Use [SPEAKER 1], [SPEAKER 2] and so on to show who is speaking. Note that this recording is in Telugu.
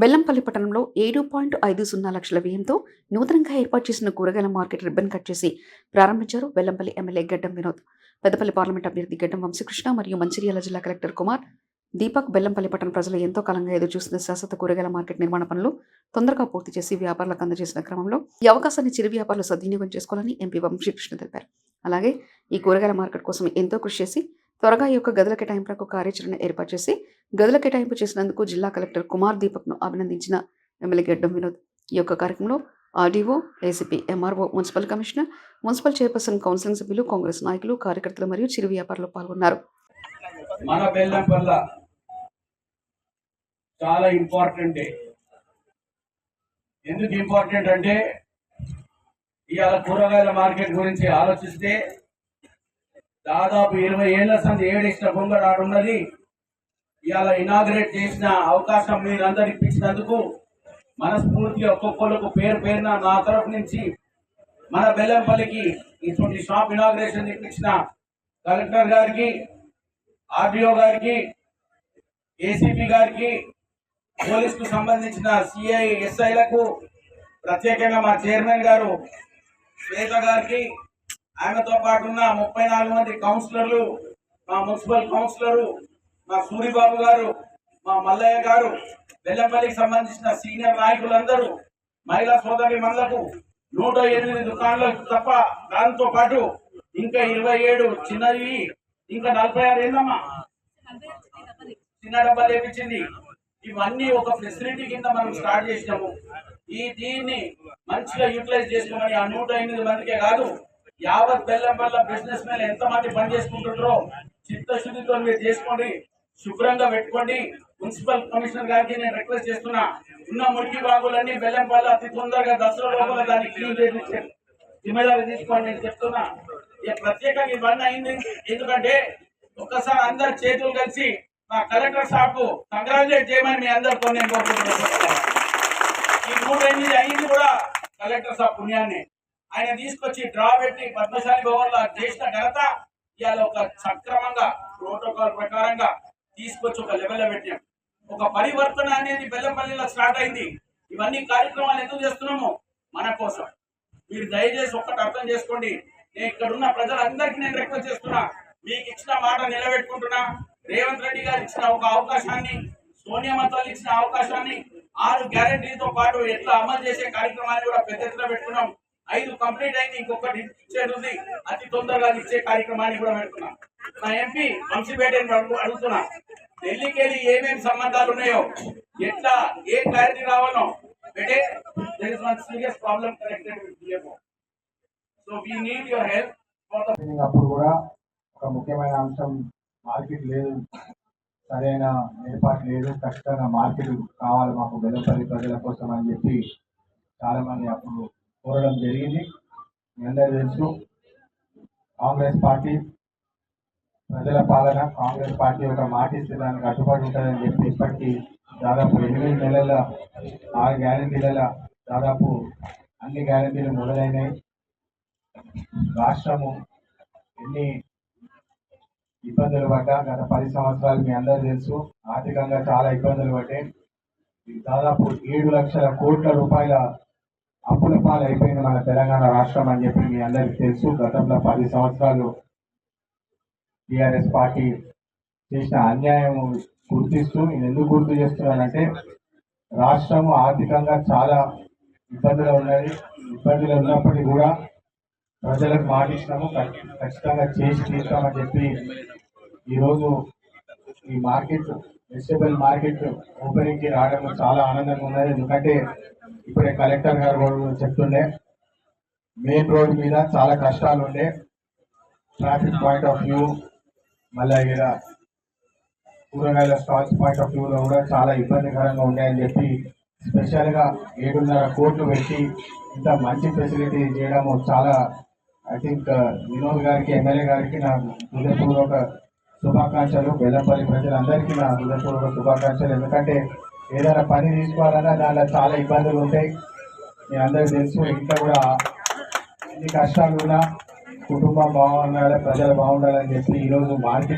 [SPEAKER 1] బెల్లంపల్లి పట్టణంలో ఏడు పాయింట్ ఐదు సున్నా లక్షల వ్యయంతో నూతనంగా ఏర్పాటు చేసిన కూరగాయల మార్కెట్ రిబ్బన్ కట్ చేసి ప్రారంభించారు బెల్లంపల్లి ఎమ్మెల్యే గడ్డం వినోద్. పెద్దపల్లి పార్లమెంట్ అభ్యర్థి గడ్డం వంశీకృష్ణ మరియు మంచిర్యాల జిల్లా కలెక్టర్ కుమార్. దీపక్ బెల్లంపల్లి పట్టణ ప్రజలు ఎంతో కాలంగా ఎదురు చూస్తున్న శాశ్వత కూరగాయల మార్కెట్ నిర్మాణ పనులు తొందరగా పూర్తి చేసి వ్యాపారులకు అందజేసిన క్రమంలో ఈ అవకాశాన్ని చిరు వ్యాపారులు సద్వినియోగం చేసుకోవాలని ఎంపీ వంశీకృష్ణ తెలిపారు. అలాగే ఈ కూరగాయల మార్కెట్ కోసం ఎంతో కృషి చేసి త్వరగా ఈ యొక్క గదుల కేటాయింపులకు కార్యాచరణ ఏర్పాటు చేసి గదుల కేటాయింపు చేసినందుకు జిల్లా కలెక్టర్ కుమార్ దీపక్ను అభినందించిన ఎమ్మెల్యే గడ్డం వినోద్. ఈ యొక్క కార్యక్రమంలో RDO ACP MRO municipal commissioner municipal chairperson counselling సభ్యులు కాంగ్రెస్ నాయకులు కార్యకర్తలు మరియు చిరు వ్యాపారులు పాల్గొన్నారు.
[SPEAKER 2] మన చాలా ఇంపార్టెంట్ ఎందుకు ఇంపార్టెంట్ అంటే ఇవాళ కూరగాయల మార్కెట్ గురించి ఆలోచిస్తే దాదాపు ఇరవై ఏళ్ళ సంది ఏడిసిన బొంగడు ఆడున్నది ఇవాళ ఇనాగ్రేట్ చేసిన అవకాశం మీరందరూ ఇప్పించినందుకు మనస్ఫూర్తిగా ఒక్కొక్కరికి పేరు పేరున నా తరఫు నుంచి మన బెల్లంపల్లికి ఇటువంటి షాప్ ఇనాగ్రేషన్ ఇప్పించిన కలెక్టర్ గారికి ఆర్డీఓ గారికి ఏసీపీ గారికి పోలీసుకు సంబంధించిన సిఐ ఎస్ఐలకు ప్రత్యేకంగా మా చైర్మన్ గారు శ్వేత గారికి ఆమెతో పాటు ఉన్న ముప్పై నాలుగు మంది కౌన్సిలర్లు మా మున్సిపల్ కౌన్సిలరు మా సూరిబాబు గారు మా మల్లయ్య గారు బెల్లంపల్లికి సంబంధించిన సీనియర్ నాయకులందరూ మహిళా సోదరి మందలకు నూట ఎనిమిది దుకాణాలకు తప్ప దాంతో పాటు ఇంకా ఇరవై ఏడు చిన్నవి ఇంకా నలభై ఆరు ఏందమ్మా? చిన్న డబ్బా లేపించింది ఇవన్నీ ఒక ఫెసిలిటీ కింద మనం స్టార్ట్ చేసినాము. ఈ దీన్ని మంచిగా యూటిలైజ్ చేసుకోమని ఆ నూట ఎనిమిది మందికే కాదు యావత్ బెల్లం వల్ల బిజినెస్ మెన్ ఎంత మంది పని చేసుకుంటుండ్రో చిత్తశుద్ధితో మీరు చేసుకోండి శుభ్రంగా పెట్టుకోండి. మున్సిపల్ కమిషనర్ గారికి నేను రిక్వెస్ట్ చేస్తున్నా ఉన్న మురికి బాగులన్నీ బెల్లం వల్ల అతి తొందరగా దసరా లోపల దాన్ని క్లీన్ చేసి జిమ్మేదారి తీసుకోండి నేను చెప్తున్నా. ఇక ప్రత్యేకంగా ఇవన్నీ అయింది. ఎందుకంటే ఒక్కసారి అందరు చేతులు కలిసి మా కలెక్టర్ సాబ్ కంగ్రాచులేట్ చేయమని మీ అందరితో నేను కోరుకుంటున్నాను ఈ మూడు ఎనిమిది అయింది కూడా కలెక్టర్ సాబ్ పుణ్యాన్ని. ఆయన తీసుకొచ్చి డ్రా పెట్టి పద్మశాలి భవన్లో చేసిన ఘనత ఇవాళ ఒక సక్రమంగా ప్రోటోకాల్ ప్రకారంగా తీసుకొచ్చి ఒక లెవెల్లో పెట్టాం ఒక పరివర్తన అనేది బెల్లంపల్లిలో స్టార్ట్ అయింది. ఇవన్నీ కార్యక్రమాలు ఎందుకు చేస్తున్నాము? మన కోసం. మీరు దయచేసి ఒక్కటి అర్థం చేసుకోండి. నేను ఇక్కడ ఉన్న ప్రజలందరికీ నేను రిక్వెస్ట్ చేస్తున్నా. మీకు ఇచ్చిన మాట నిలబెట్టుకుంటున్నా. రేవంత్ రెడ్డి గారు ఇచ్చిన ఒక అవకాశాన్ని సోనియా మతాలు ఇచ్చిన అవకాశాన్ని ఆరు గ్యారంటీతో పాటు ఎట్లా అమలు చేసే కార్యక్రమాన్ని కూడా పెద్ద ఎత్తున పెట్టుకున్నాం. ఐదు కంప్లీట్ అయింది ఇంకొకటి ఇచ్చేది ఉంది అతి తొందరగా ఇచ్చే కార్యక్రమాన్ని కూడా పెడుతున్నాం. నా ఎంపీ వంశీపేటని అడుగుతున్నా. ఢిల్లీకి వెళ్ళి ఏమేమి సంబంధాలు ఉన్నాయో ఎట్లా ఏ క్లారిటీ రావాలో better is one serious problem connected with DFO so we need your help
[SPEAKER 3] అప్పుడు కూడా ఒక ముఖ్యమైన అంశం మార్కెట్ లేదు. సరైన ఏర్పాటు లేదు. ఖచ్చితంగా మార్కెట్ కావాలి మాకు బెల్లపల్లి ప్రజల కోసం అని చెప్పి చాలా మంది అప్పుడు కోరడం జరిగింది. మీ అందరూ తెలుసు కాంగ్రెస్ పార్టీ ప్రజల పాలన కాంగ్రెస్ పార్టీ ఒక మాటిస్తే దానికి కట్టుబడి ఉంటుందని చెప్పి ఇప్పటికీ దాదాపు ఎనిమిది నెలల ఆరు గ్యారంటీల దాదాపు అన్ని గ్యారంటీలు మొదలైనాయి. రాష్ట్రము ఎన్ని ఇబ్బందులు పడ్డా గత పది సంవత్సరాలు మీ అందరూ తెలుసు ఆర్థికంగా చాలా ఇబ్బందులు పడ్డాయి. దాదాపు ఏడు లక్షల కోట్ల రూపాయల అప్పుల పాలు అయిపోయింది మన తెలంగాణ రాష్ట్రం అని చెప్పి మీ అందరికీ తెలుసు. గతంలో పది సంవత్సరాలు టిఆర్ఎస్ పార్టీ చేసిన అన్యాయం గుర్తిస్తూ నేను ఎందుకు గుర్తు చేస్తున్నానంటే రాష్ట్రం ఆర్థికంగా చాలా ఇబ్బందులు ఉన్నది. ఇబ్బందులు ఉన్నప్పటికీ కూడా ప్రజలకు మాటిస్తాము ఖచ్చితంగా చేసి తీస్తామని చెప్పి ఈరోజు ఈ మార్కెట్ వెజిటబుల్ మార్కెట్ ఓపెనింగ్కి రావడం చాలా ఆనందంగా ఉన్నది. ఎందుకంటే ఇప్పుడే కలెక్టర్ గారు కూడా చెప్తుండే మెయిన్ రోడ్ మీద చాలా కష్టాలు ఉండే. ట్రాఫిక్ పాయింట్ ఆఫ్ వ్యూ మళ్ళీ ఇక్కడ కూరగాయల స్టాల్స్ పాయింట్ ఆఫ్ వ్యూలో కూడా చాలా ఇబ్బందికరంగా ఉన్నాయని చెప్పి స్పెషల్గా ఏడున్నర కోట్లు పెట్టి ఇంత మంచి ఫెసిలిటీ చేయడం చాలా ఐ థింక్ వినోద్ గారికి ఎమ్మెల్యే గారికి నా హృదయపూర్వక శుభాకాంక్షలు. బెల్లంపల్లి ప్రజలందరికీ నా హృదయపూర్వక శుభాకాంక్షలు. ఎందుకంటే ఏదైనా పని తీసుకోవాలన్నా దాంట్లో చాలా ఇబ్బందులు ఉంటాయి. మీ అందరికీ తెలుసు ఇంట్లో కూడా ఎన్ని కష్టాలు ఉన్నా కుటుంబం బాగుండాలి ప్రజలు బాగుండాలని చెప్పి ఈరోజు మార్కెట్